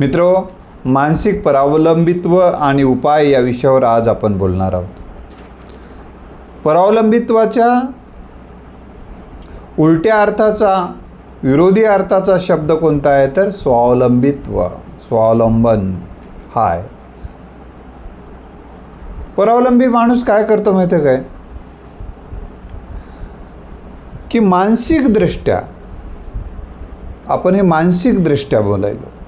मित्रो मानसिक परावलंबित्व आणि उपाय या विषयावर आज आपण बोलणार आहोत. परावलंबित्वाच्या उलट्या अर्थाचा विरोधी अर्थाचा शब्द कोणता आहे? तर स्वावलंबित्व स्वावलंबन. हा आहे परावलंबी माणूस काय करतो माहिती आहे काय? की मानसिकदृष्ट्या आपण हे मानसिकदृष्ट्या बोलायलो.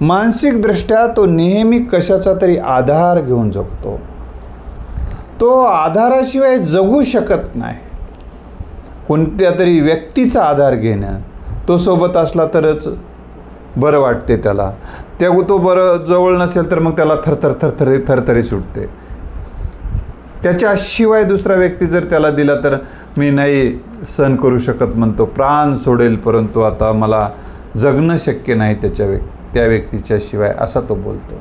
मानसिकदृष्ट्या तो नेहमी कशाचा तरी आधार घेऊन जगतो. तो आधाराशिवाय जगू शकत नाही. कोणत्या तरी व्यक्तीचा आधार घेणं तो सोबत असला तरच बरं वाटते त्याला. त्या तो बरं जवळ नसेल तर मग त्याला थरथर थरथरी थरथरी सुटते. त्याच्याशिवाय दुसरा व्यक्ती जर त्याला दिला तर मी नाही सहन करू शकत म्हणतो. प्राण सोडेल परंतु आता मला जगणं शक्य नाही त्याच्या व्यक्ती त्या व्यक्तीच्या शिवाय असा तो बोलतो.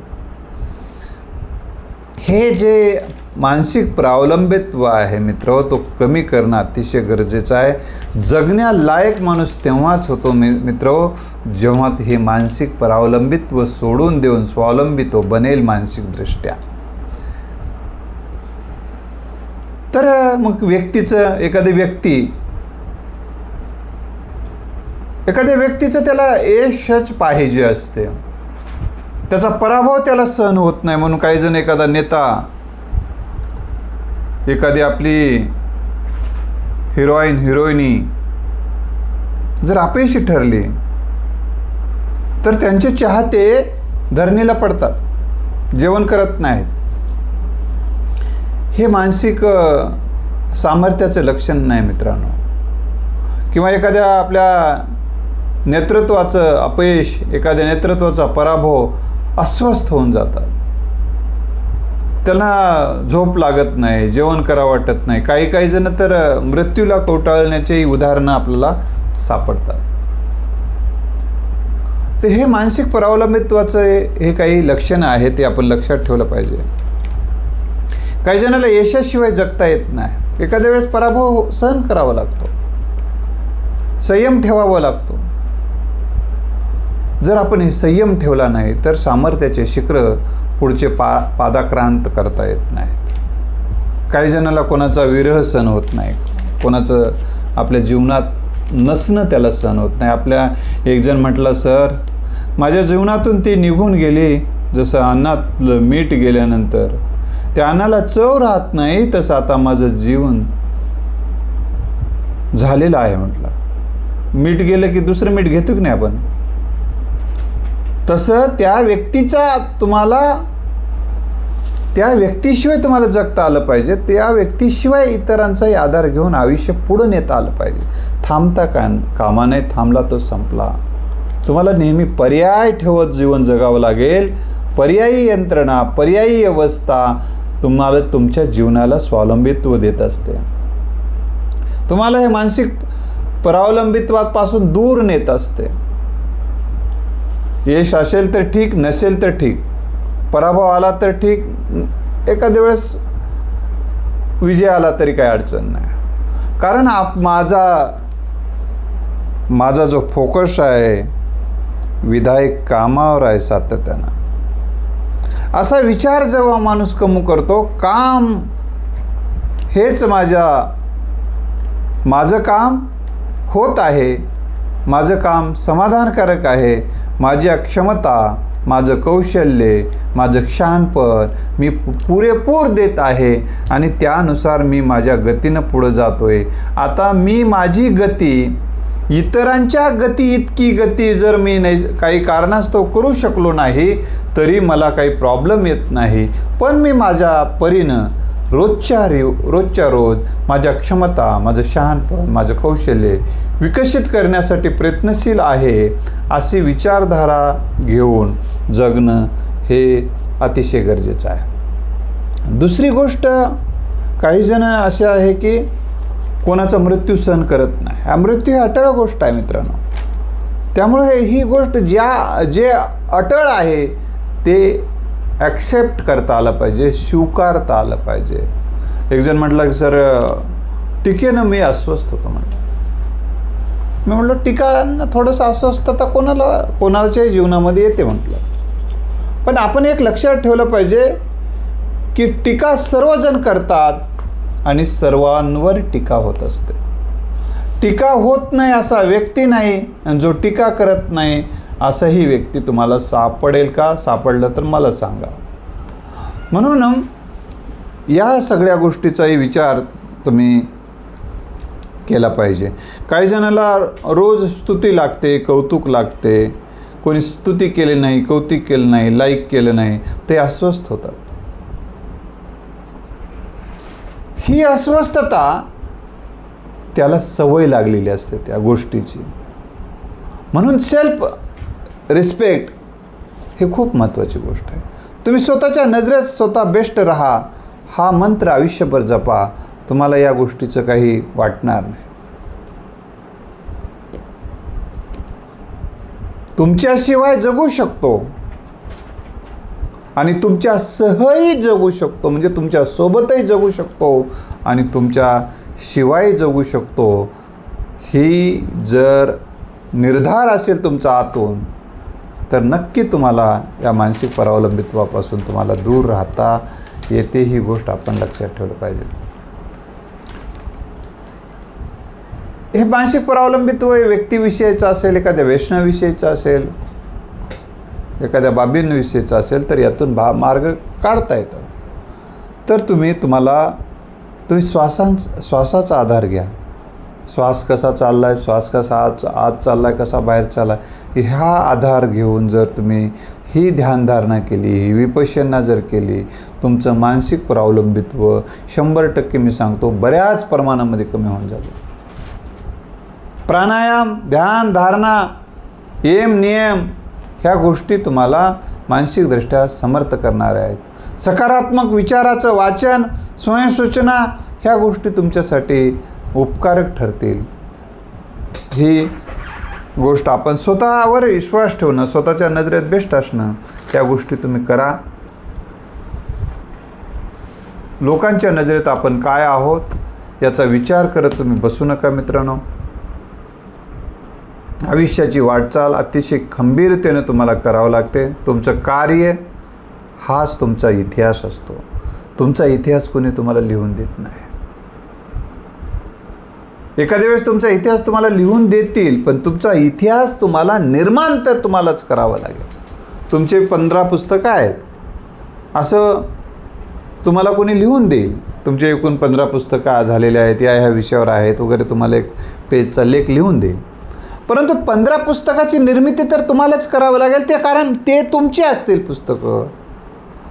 हे जे मानसिक प्रावलंबित्व आहे मित्र तो कमी करणं अतिशय गरजेचं आहे. जगण्यालायक माणूस तेव्हाच होतो मि मित्र जेव्हा हे मानसिक प्रावलंबित्व सोडून देऊन स्वावलंबी तो बनेल मानसिकदृष्ट्या. तर मग व्यक्तीचं एखादी व्यक्ती एखाद्या व्यक्तीचं त्याला यशच पाहिजे असते. त्याचा पराभव त्याला सहन होत नाही म्हणून काही जण एखादा नेता एखादी आपली हिरोईन हिरोईनी जर अपयशी ठरली तर त्यांचे चाहते धरणीला पडतात जेवण करत नाहीत. हे मानसिक सामर्थ्याचं लक्षण नाही मित्रांनो. किंवा एखाद्या आपल्या नेतृत्वाचं अपयश एखाद्या नेतृत्वाचा पराभव अस्वस्थ होऊन जातात. त्यांना झोप लागत नाही जेवण करा वाटत नाही. काही काही जण तर मृत्यूला कोटाळण्याचेही उदाहरणं आपल्याला सापडतात. तर हे मानसिक परावलंबित्वाचं हे काही लक्षणं आहे ते आपण लक्षात ठेवलं पाहिजे. काही जणाला यशाशिवाय जगता येत नाही. एखाद्या वेळेस पराभव सहन करावा लागतो. संयम ठेवावा लागतो. जर आपण हे संयम ठेवला नाही तर सामर्थ्याचे शिखर पुढचे पा पादाक्रांत करता येत नाही काही जणाला कोणाचा विरह सण होत नाही. कोणाचं आपल्या जीवनात नसणं त्याला सण होत नाही. आपल्या एक जण म्हटलं सर माझ्या जीवनातून ती निघून गेली. जसं अन्नातलं मीठ गेल्यानंतर. त्या अन्नाला चव राहत नाही तसं आता माझं जीवन झालेलं आहे म्हटलं. मीठ गेलं की दुसरं मीठ घेतो की नाही आपण? तसं त्या व्यक्तीचा तुम्हाला त्या व्यक्तीशिवाय तुम्हाला जगता आलं पाहिजे. त्या व्यक्तीशिवाय इतरांचाही आधार घेऊन आयुष्य पुढं नेता आलं पाहिजे. थांबता का कामा नाही थांबला तो संपला. तुम्हाला नेहमी पर्याय ठेवत जीवन जगावं लागेल. पर्यायी यंत्रणा पर्यायी अवस्था तुम्हाला तुमच्या जीवनाला स्वावलंबित्व देत असते. तुम्हाला हे मानसिक परावलंबित्वापासून दूर नेत असते. यश असेल तर ठीक नसेल तर ठीक. पराभव आला तर ठीक एखाद्या वेळेस विजय आला तरी काही अडचण नाही. कारण आप माझा माझा जो फोकस आहे विधायक कामावर आहे सातत्यानं. असा विचार जेव्हा माणूस कमू करतो काम हेच माझ्या माझं काम होत आहे माझं काम समाधानकारक आहे माझी क्षमता माझं कौशल्य माझं क्षानपण मी पुरेपूर देत आहे आणि त्यानुसार मी माझ्या गतीनं पुढं जातो आहे आता मी माझी गती इतरांच्या गती इतकी गती जर मी नाही काही कारणास्तव करू शकलो नाही तरी मला काही प्रॉब्लेम येत नाही. पण मी माझ्या परीनं रोजच्या रिव रोजच्या रोज माझ्या क्षमता माझं शहाणपण माझं कौशल्य विकसित करण्यासाठी प्रयत्नशील आहे अशी विचारधारा घेऊन जगणं हे अतिशय गरजेचं आहे. दुसरी गोष्ट काही जण असे आहे की कोणाचा मृत्यू सहन करत नाही. हा मृत्यू ही अटळ गोष्ट आहे मित्रांनो. त्यामुळे ही गोष्ट ज्या जे अटळ आहे ते ॲक्सेप्ट करता आलं पाहिजे स्वीकारता आलं पाहिजे. एक जण म्हटलं की सर टीकेनं मी अस्वस्थ होतो म्हटलं मी म्हटलं टीकानं थोडंसं अस्वस्थता कोणाला कोणाच्याही जीवनामध्ये येते? म्हटलं. पण आपण एक लक्षात ठेवलं पाहिजे की टीका सर्वजण करतात आणि सर्वांवर टीका होत असते. टीका होत नाही असा व्यक्ती नाही आणि जो टीका करत नाही असंही व्यक्ती तुम्हाला सापडेल का? सापडलं तर मला सांगा. म्हणून या सगळ्या गोष्टीचाही विचार तुम्ही केला पाहिजे. काही जणाला रोज स्तुती लागते कौतुक लागते. कोणी स्तुती केली नाही कौतिक केलं नाही लाईक केलं नाही ते अस्वस्थ होतात. ही अस्वस्थता त्याला सवय लागलेली असते त्या गोष्टीची. म्हणून सेल्फ रिस्पेक्ट हे खूप महत्त्वाची गोष्ट आहे. तुम्ही स्वतःच्या नजरेत स्वतः बेस्ट राहा हा मंत्र आयुष्यभर जपा तुम्हाला या गोष्टीचं काही वाटणार नाही. तुमच्याशिवाय जगू शकतो आणि तुमच्या सहही जगू शकतो म्हणजे तुमच्या सोबतही जगू शकतो आणि तुमच्या शिवाय जगू शकतो. ही जर निर्धार असेल तुमचा आतून तर नक्की तुम्हाला या मानसिक परावलंबित्वापासून तुम्हाला दूर राहता येते ही गोष्ट आपण लक्षात ठेवलं पाहिजे. हे मानसिक परावलंबित्व हे व्यक्तीविषयीचं असेल एखाद्या व्यसनाविषयीचं असेल एखाद्या बाबींविषयीचं असेल तर यातून भा मार्ग काढता येतात. तर तुम्ही तुम्हाला तुम्ही श्वासां श्वासाचा आधार घ्या. श्वास कसा चालला आहे श्वास कसा आज आत चालला आहे कसा बाहेर चालला आहे ह्या आधार घेऊन जर तुम्ही ही ध्यानधारणा केली ही विपश्यना जर केली तुमचं मानसिक प्रावलंबित्व शंभर टक्के मी सांगतो बऱ्याच प्रमाणामध्ये कमी होऊन जातं. प्राणायाम ध्यान धारणा एम नियम ह्या गोष्टी तुम्हाला मानसिकदृष्ट्या समर्थ करणाऱ्या आहेत. सकारात्मक विचाराचं वाचन स्वयंसूचना ह्या गोष्टी तुमच्यासाठी उपकारक ठरतील. ही गोष्ट आपण स्वतःवर विश्वास ठेवणं स्वतःच्या नजरेत बेस्ट असणं त्या गोष्टी तुम्ही करा. लोकांच्या नजरेत आपण काय आहोत याचा विचार करत तुम्ही बसू नका मित्रांनो. आयुष्याची वाटचाल अतिशय खंबीरतेनं तुम्हाला करावं लागते. तुमचं कार्य हाच तुमचा इतिहास असतो. तुमचा इतिहास कोणी तुम्हाला लिहून देत नाही. एखाद्या वेळेस तुमचा इतिहास तुम्हाला लिहून देतील पण तुमचा इतिहास तुम्हाला निर्माण तर तुम्हालाच करावं लागेल. तुमचे पंधरा पुस्तकं आहेत. असं तुम्हाला कोणी लिहून देईल. तुमचे एकूण पंधरा पुस्तकं झालेले आहेत या ह्या विषयावर आहेत वगैरे तुम्हाला एक पेजचा लेख लिहून देईल. परंतु पंधरा पुस्तकाची निर्मिती तर तुम्हालाच करावं लागेल ते कारण ते तुमचे असतील पुस्तकं.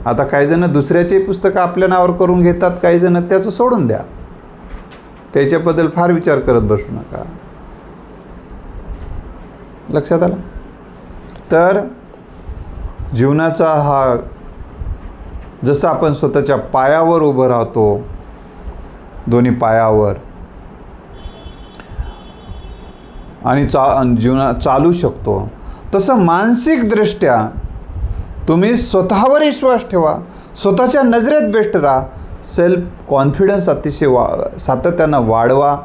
आता काही जण दुसऱ्याचे पुस्तकं आपल्या नावावर करून घेतात काहीजणं त्याचं सोडून द्या. त्याच्याबद्दल फार विचार करत बसू नका. लक्षात आलं? तर जीवनाचा हा जसं आपण स्वतःच्या पायावर उभं राहतो दोन्ही पायावर आणि चा जीवना चालू शकतो. तसं मानसिकदृष्ट्या तुम्ही स्वतःवर विश्वास ठेवा स्वतःच्या नजरेत बेस्ट राहा सेल्फ कॉन्फिडन्स अतिशय वा सातत्यानं वाढवा.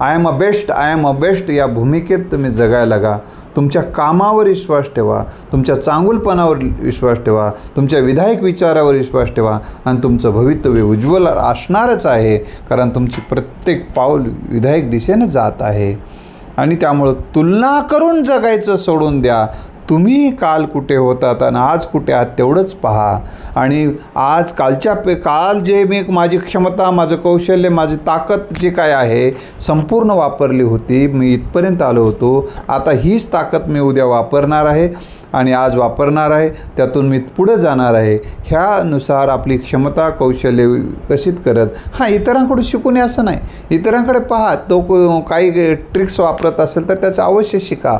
I am a best I am a best या भूमिकेत तुम्ही जगायला लागा. तुमच्या कामावर विश्वास ठेवा. तुमच्या चांगुलपणावर विश्वास ठेवा. तुमच्या विधायक विचारावर विश्वास ठेवा. आणि तुमचं भवितव्य उज्ज्वल असणारच आहे. कारण तुमची प्रत्येक पाऊल विधायक दिशेने जात आहे. आणि त्यामुळं तुलना करून जगायचं सोडून द्या. तुम्ही काल कुठे होतात आणि आज कुठे आहात तेवढंच पहा. आणि आज कालच्या पे काल जे मी माझी क्षमता माझं कौशल्य माझी ताकद जे काय आहे संपूर्ण वापरली होती. मी इथपर्यंत आलो होतो. आता हीच ताकद मी उद्या वापरणार आहे आणि आज वापरणार आहे. त्यातून मी पुढं जाणार आहे. ह्यानुसार आपली क्षमता कौशल्य विकसित करत. हां इतरांकडून शिकून नये असं नाही. इतरांकडे पहा. तो को- काही ट्रिक्स वापरत असेल तर त्याचं अवश्य शिका.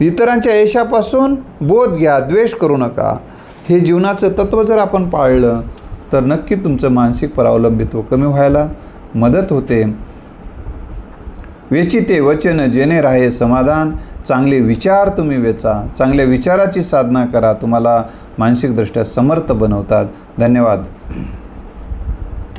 इतरांच्या यशापासून बोध घ्या द्वेष करू नका. हे जीवनाचं तत्त्व जर आपण पाळलं तर नक्की तुमचं मानसिक परावलंबित्व कमी व्हायला मदत होते. वेचिते वचन जेणे राहे समाधान. चांगले विचार तुम्ही वेचा. चांगल्या विचाराची साधना करा. तुम्हाला मानसिकदृष्ट्या समर्थ बनवतात. धन्यवाद.